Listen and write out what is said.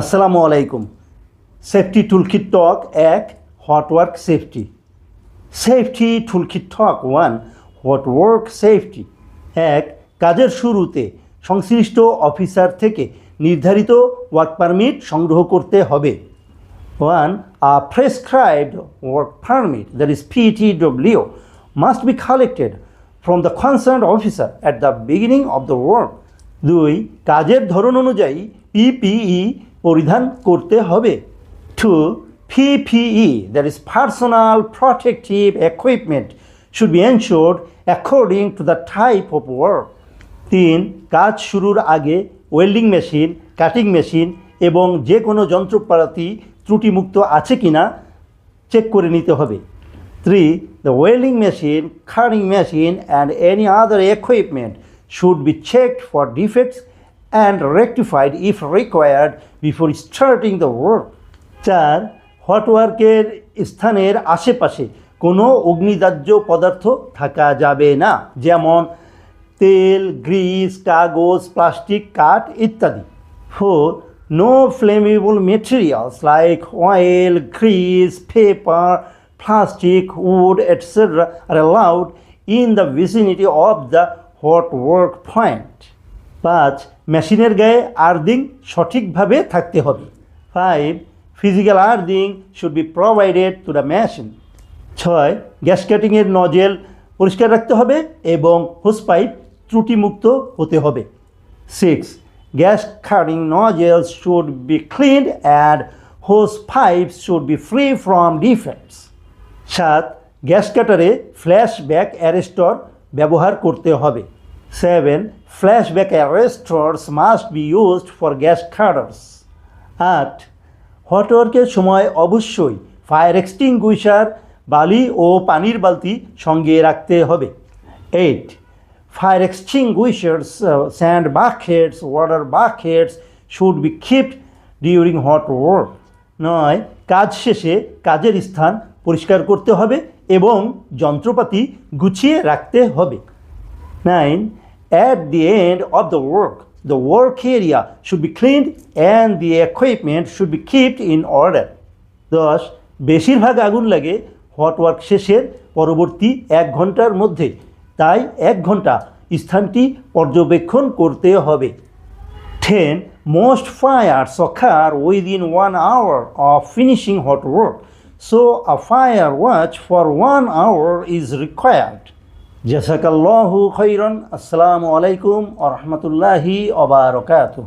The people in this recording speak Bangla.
আসসালামু আলাইকুম। সেফটি টুলকিট টক এক hot work safety safety toolkit talk one hot work safety এক, কাজের শুরুতে সংশ্লিষ্ট অফিসার থেকে নির্ধারিত ওয়ার্ক পারমিট সংগ্রহ করতে হবে। One a prescribed work permit that is PTW must be collected from the concern officer at the beginning of the work দুই, কাজের ধরন অনুযায়ী পিপিই পরিধান করতে হবে two PPE that is personal protective equipment, should be ensured according to the type of work. তিন, কাজ শুরুর আগে ওয়েল্ডিং মেশিন কাটিং মেশিন এবং যে কোনো যন্ত্রপাতি ত্রুটিমুক্ত আছে কি না চেক করে নিতে হবে। Three the welding machine cutting machine and any other equipment should be checked for defects and rectified if required before starting the work. চার হটওয়ার্কের স্থানের আশেপাশে কোনো অগ্নিদাহ্য পদার্থ থাকা যাবে না, যেমন তেল গ্রিস কাগজ প্লাস্টিক কাঠ ইত্যাদি। Four no flammable materials like oil grease paper plastic wood etcetera are allowed in the vicinity of the hot work point পাঁচ, মেশিনের গায়ে আর্দিং সঠিকভাবে থাকতে হবে। Five, physical earthing should be provided to the machine ছয়, গ্যাস কাটিংয়ের নজেল পরিষ্কার রাখতে হবে এবং হোস পাইপ ত্রুটিমুক্ত হতে হবে। Six, gas cutting nozzles should be clean and hose pipe should be free from defects সাত, গ্যাস কাটারে ফ্ল্যাশ ব্যাক অ্যারেস্টর ব্যবহার করতে হবে। Seven back arrestors must be used for gas cutters আট হটওয়ার্কের সময় অবশ্যই ফায়ার এক্সটিংগুইশার বালি ও পানির বালতি সঙ্গে রাখতে হবে। Eight fire extinguishers sand buckets water buckets should be kept during hot work নয় কাজ শেষে কাজের স্থান পরিষ্কার করতে হবে এবং যন্ত্রপাতি গুছিয়ে রাখতে হবে। Nine, at the end of the work, the work area should be cleaned and the equipment should be kept in order. দশ বেশিরভাগ আগুন লাগে হট ওয়ার্ক শেষের পরবর্তী এক ঘণ্টার মধ্যে তাই এক ঘণ্টা স্থানটি পর্যবেক্ষণ করতে হবে ten most fires occur within one hour of finishing hot work, so a fire watch for one hour is required. জাসাকাল্লাহু খৈরন আসসালামু আলাইকুম আ রহমতুল্লাহি অবরকাতুহ